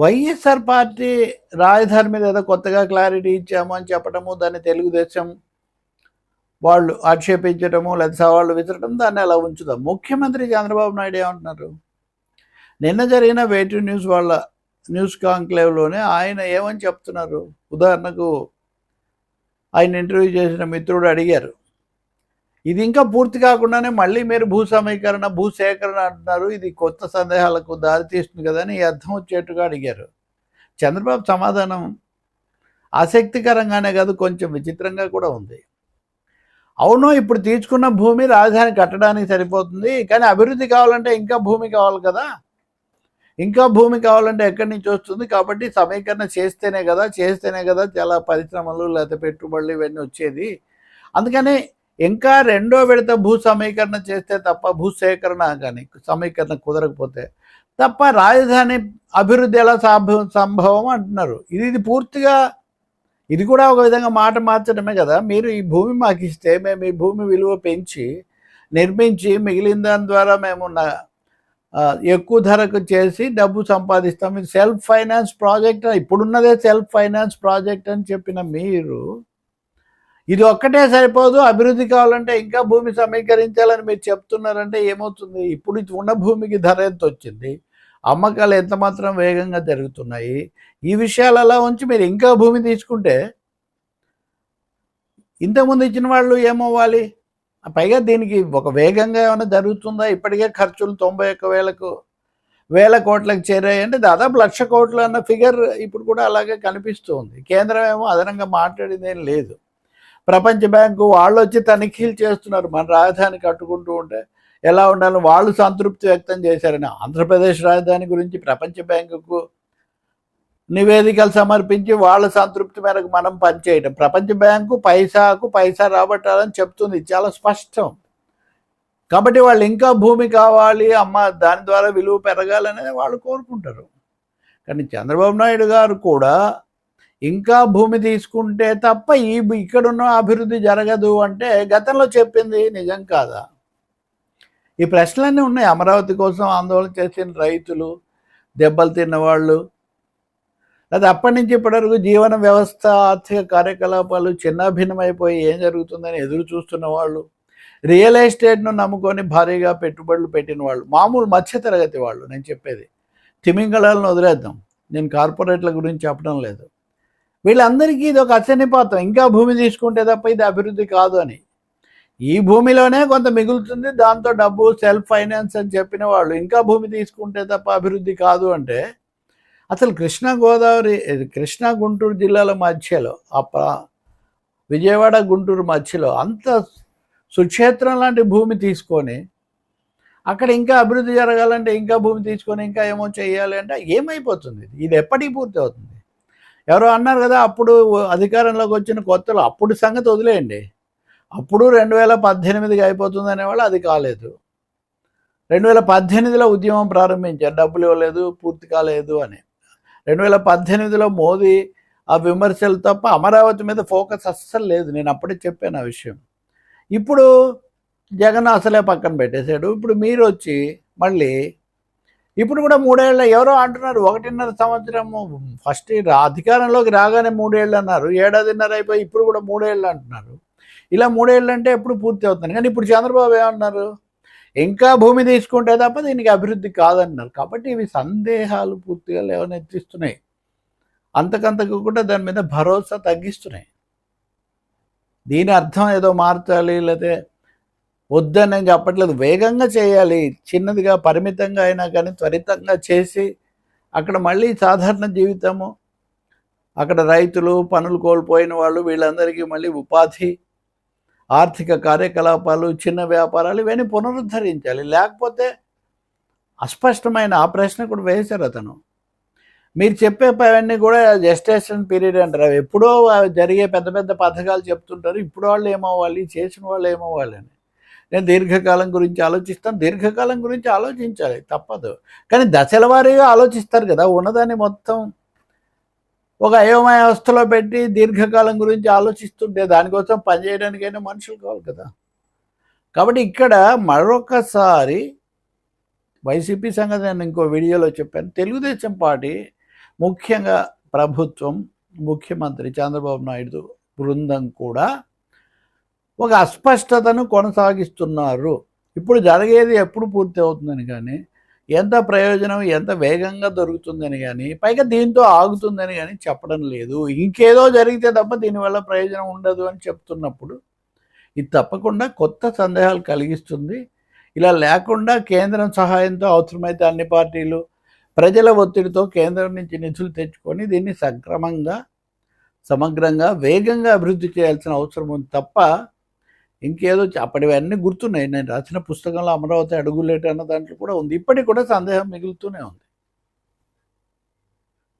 YSR party రాజధాని మీద ఏదో కొత్తగా క్లారిటీ ఇచ్చాము అని చెప్పడము దాన్ని తెలుగుదేశం వాళ్ళు ఆక్షేపించడము లేదా సవాళ్ళు విసరడం దాన్ని అలా ఉంచుదాం. ముఖ్యమంత్రి చంద్రబాబు నాయుడు ఏమంటున్నారు? నిన్న జరిగిన వేటి న్యూస్ వాళ్ళ న్యూస్ కాంక్లేవ్లోనే ఆయన ఏమని చెప్తున్నారు? ఉదాహరణకు ఆయన ఇంటర్వ్యూ చేసిన మిత్రుడు అడిగారు. ఇది ఇంకా పూర్తి కాకుండానే మళ్ళీ మీరు భూ సమీకరణ భూ సేకరణ అంటున్నారు. ఇది కొత్త సందేహాలకు దారితీస్తుంది కదా అని అర్థం వచ్చేట్టుగా అడిగారు. చంద్రబాబు సమాధానం ఆసక్తికరంగానే కాదు కొంచెం విచిత్రంగా కూడా ఉంది. అవును ఇప్పుడు తీసుకున్న భూమి రాజధాని కట్టడానికి సరిపోతుంది కానీ అభివృద్ధి కావాలంటే ఇంకా భూమి కావాలి కదా. ఇంకా భూమి కావాలంటే ఎక్కడి నుంచి వస్తుంది? కాబట్టి సమీకరణ చేస్తేనే కదా చేస్తేనే కదా చాలా పరిశ్రమలు లేకపోతే పెట్టుబడులు ఇవన్నీ వచ్చేది. అందుకని ఇంకా రెండో విడత భూ సమీకరణ చేస్తే తప్ప భూ సేకరణ కానీ సమీకరణ కుదరకపోతే తప్ప రాజధాని అభివృద్ధి ఎలా సంభవం సంభవం అంటున్నారు. ఇది ఇది పూర్తిగా ఇది కూడా ఒక విధంగా మాట మార్చడమే కదా. మీరు ఈ భూమి మాకు ఇస్తే మేము ఈ భూమి విలువ పెంచి నిర్మించి మిగిలిన దాని ద్వారా మేము నా- ఎక్కువ ధరకు చేసి డబ్బు సంపాదిస్తాం. ఇది సెల్ఫ్ ఫైనాన్స్ ప్రాజెక్ట్ ఇప్పుడున్నదే సెల్ఫ్ ఫైనాన్స్ ప్రాజెక్ట్ అని చెప్పిన మీరు ఇది ఒక్కటే సరిపోదు. అభివృద్ధి కావాలంటే ఇంకా భూమి సమీకరించాలని మీరు చెప్తున్నారంటే ఏమవుతుంది? ఇప్పుడు ఇది ఉన్న భూమికి ధర ఎంత వచ్చింది అమ్మకాలు ఎంత మాత్రం వేగంగా జరుగుతున్నాయి? ఈ విషయాలు అలా ఉంచి మీరు ఇంకా భూమి తీసుకుంటే ఇంతకుముందు ఇచ్చిన వాళ్ళు ఏమవ్వాలి? పైగా దీనికి ఒక వేగంగా ఏమైనా జరుగుతుందా? ఇప్పటికే ఖర్చులు తొంభై ఒక్క వేలకు వేల కోట్లకు చేరాయి అంటే దాదాపు లక్ష కోట్లు అన్న ఫిగర్ ఇప్పుడు కూడా అలాగే కనిపిస్తూ ఉంది. కేంద్రం ఏమో అదనంగా మాట్లాడింది ఏం లేదు. ప్రపంచ బ్యాంకు వాళ్ళు వచ్చి తనిఖీలు చేస్తున్నారు. మన రాజధాని కట్టుకుంటూ ఉంటే ఎలా ఉండాలో వాళ్ళు సంతృప్తి వ్యక్తం చేశారని ఆంధ్రప్రదేశ్ రాజధాని గురించి ప్రపంచ బ్యాంకుకు నివేదికలు సమర్పించి వాళ్ళ సంతృప్తి మేరకు మనం పనిచేయటం. ప్రపంచ బ్యాంకు పైసాకు పైసా రాబట్టాలని చెప్తుంది. చాలా స్పష్టం. కాబట్టి వాళ్ళు ఇంకా భూమి కావాలి అమ్మ దాని ద్వారా విలువ పెరగాలనేది వాళ్ళు కోరుకుంటారు. కానీ చంద్రబాబు నాయుడు గారు కూడా ఇంకా భూమి తీసుకుంటే తప్ప ఈ ఇక్కడున్న అభివృద్ధి జరగదు అంటే గతంలో చెప్పింది నిజం కాదా? ఈ ప్రశ్నలన్నీ ఉన్నాయి. అమరావతి కోసం ఆందోళన చేసిన రైతులు దెబ్బలు తిన్నవాళ్ళు లేదా అప్పటి నుంచి ఇప్పటివరకు జీవన వ్యవస్థ ఆర్థిక కార్యకలాపాలు చిన్నాభిన్నమైపోయి ఏం జరుగుతుందని ఎదురు చూస్తున్న వాళ్ళు రియల్ ఎస్టేట్ను నమ్ముకొని భారీగా పెట్టుబడులు పెట్టిన వాళ్ళు మామూలు మధ్యతరగతి వాళ్ళు నేను చెప్పేది తిమింగళాలను వదిలేద్దాం. నేను కార్పొరేట్ల గురించి చెప్పడం లేదు. వీళ్ళందరికీ ఇది ఒక అసన్నిపాతం ఇంకా భూమి తీసుకుంటే తప్ప ఇది అభివృద్ధి కాదు అని. ఈ భూమిలోనే కొంత మిగులుతుంది దాంతో డబ్బు సెల్ఫ్ ఫైనాన్స్ అని చెప్పిన వాళ్ళు ఇంకా భూమి తీసుకుంటే తప్ప అభివృద్ధి కాదు అంటే అసలు కృష్ణా గోదావరి ఇది కృష్ణా గుంటూరు జిల్లాల మధ్యలో ఆ విజయవాడ గుంటూరు మధ్యలో అంత సుక్షేత్రం లాంటి భూమి తీసుకొని అక్కడ ఇంకా అభివృద్ధి జరగాలంటే ఇంకా భూమి తీసుకొని ఇంకా ఏమో చేయాలి అంటే ఏమైపోతుంది? ఇది ఎప్పటికి పూర్తి అవుతుంది ఎవరో అన్నారు కదా అప్పుడు అధికారంలోకి వచ్చిన కొత్తలో అప్పుడు సంగతి వదిలేయండి. అప్పుడు రెండు వేల పద్దెనిమిదికి అయిపోతుంది అనేవాళ్ళు అది కాలేదు. రెండు వేల పద్దెనిమిదిలో ఉద్యమం ప్రారంభించారు డబ్బులు ఇవ్వలేదు పూర్తి కాలేదు అని. రెండు వేల పద్దెనిమిదిలో మోదీ ఆ విమర్శలు తప్ప అమరావతి మీద ఫోకస్ అస్సలు లేదు. నేను అప్పుడే చెప్పాను ఆ విషయం. ఇప్పుడు జగన్ అసలే పక్కన పెట్టేశాడు. ఇప్పుడు మీరు వచ్చి మళ్ళీ ఇప్పుడు కూడా మూడేళ్ళ ఎవరో అంటున్నారు ఒకటిన్నర సంవత్సరము ఫస్ట్ అధికారంలోకి రాగానే మూడేళ్ళు అన్నారు ఏడాదిన్నర అయిపోయి ఇప్పుడు కూడా మూడేళ్ళు అంటున్నారు. ఇలా మూడేళ్ళు అంటే ఎప్పుడు పూర్తి అవుతుంది? కానీ ఇప్పుడు చంద్రబాబు ఏమన్నారు? ఇంకా భూమి తీసుకుంటే తప్ప దీనికి అభివృద్ధి కాదన్నారు. కాబట్టి ఇవి సందేహాలు పూర్తిగా లేవనెత్తిస్తున్నాయి. అంతకంతకు కూడా దాని మీద భరోసా తగ్గిస్తున్నాయి. దీని అర్థం ఏదో మార్చాలి లేకపోతే వద్దని నేను చెప్పట్లేదు వేగంగా చేయాలి. చిన్నదిగా పరిమితంగా అయినా కానీ త్వరితంగా చేసి అక్కడ మళ్ళీ సాధారణ జీవితము. అక్కడ రైతులు పనులు కోల్పోయిన వాళ్ళు వీళ్ళందరికీ మళ్ళీ ఉపాధి ఆర్థిక కార్యకలాపాలు చిన్న వ్యాపారాలు ఇవన్నీ పునరుద్ధరించాలి. లేకపోతే అస్పష్టమైన ఆ ప్రశ్న కూడా వేశారు అతను. మీరు చెప్పే అవన్నీ కూడా జస్టేషన్ పీరియడ్ అంటారు. అవి ఎప్పుడో జరిగే పెద్ద పెద్ద పథకాలు చెప్తుంటారు. ఇప్పుడు వాళ్ళు ఏమవ్వాలి? చేసిన వాళ్ళు ఏమవ్వాలి అని. నేను దీర్ఘకాలం గురించి ఆలోచిస్తాను దీర్ఘకాలం గురించి ఆలోచించాలి తప్పదు. కానీ దశల వారీగా ఆలోచిస్తారు కదా ఉన్నదాన్ని మొత్తం ఒక అయోమయ అవస్థలో పెట్టి దీర్ఘకాలం గురించి ఆలోచిస్తుంటే దానికోసం పనిచేయడానికైనా మనుషులు కావాలి కదా. కాబట్టి ఇక్కడ మరొకసారి వైసీపీ సంగతి నేను ఇంకో వీడియోలో చెప్పాను. తెలుగుదేశం పార్టీ ముఖ్యంగా ప్రభుత్వం ముఖ్యమంత్రి చంద్రబాబు నాయుడు బృందం కూడా ఒక అస్పష్టతను కొనసాగిస్తున్నారు. ఇప్పుడు జరిగేది ఎప్పుడు పూర్తి అవుతుందని కానీ ఎంత ప్రయోజనం ఎంత వేగంగా దొరుకుతుందని కానీ పైగా దీంతో ఆగుతుందని కానీ చెప్పడం లేదు. ఇంకేదో జరిగితే తప్ప దీనివల్ల ప్రయోజనం ఉండదు అని చెప్తున్నప్పుడు ఇది తప్పకుండా కొత్త సందేహాలు కలిగిస్తుంది. ఇలా లేకుండా కేంద్రం సహాయంతో అవసరమైతే అన్ని పార్టీలు ప్రజల ఒత్తిడితో కేంద్రం నుంచి నిధులు తెచ్చుకొని దీన్ని సక్రమంగా సమగ్రంగా వేగంగా అభివృద్ధి చేయాల్సిన అవసరం ఉంది తప్ప ఇంకేదో చ- అప్పటివన్నీ గుర్తున్నాయి. నేను రాసిన పుస్తకంలో అమరావతి అడుగులేట అన్న దాంట్లో కూడా ఉంది. ఇప్పటికి కూడా సందేహం మిగులుతూనే ఉంది.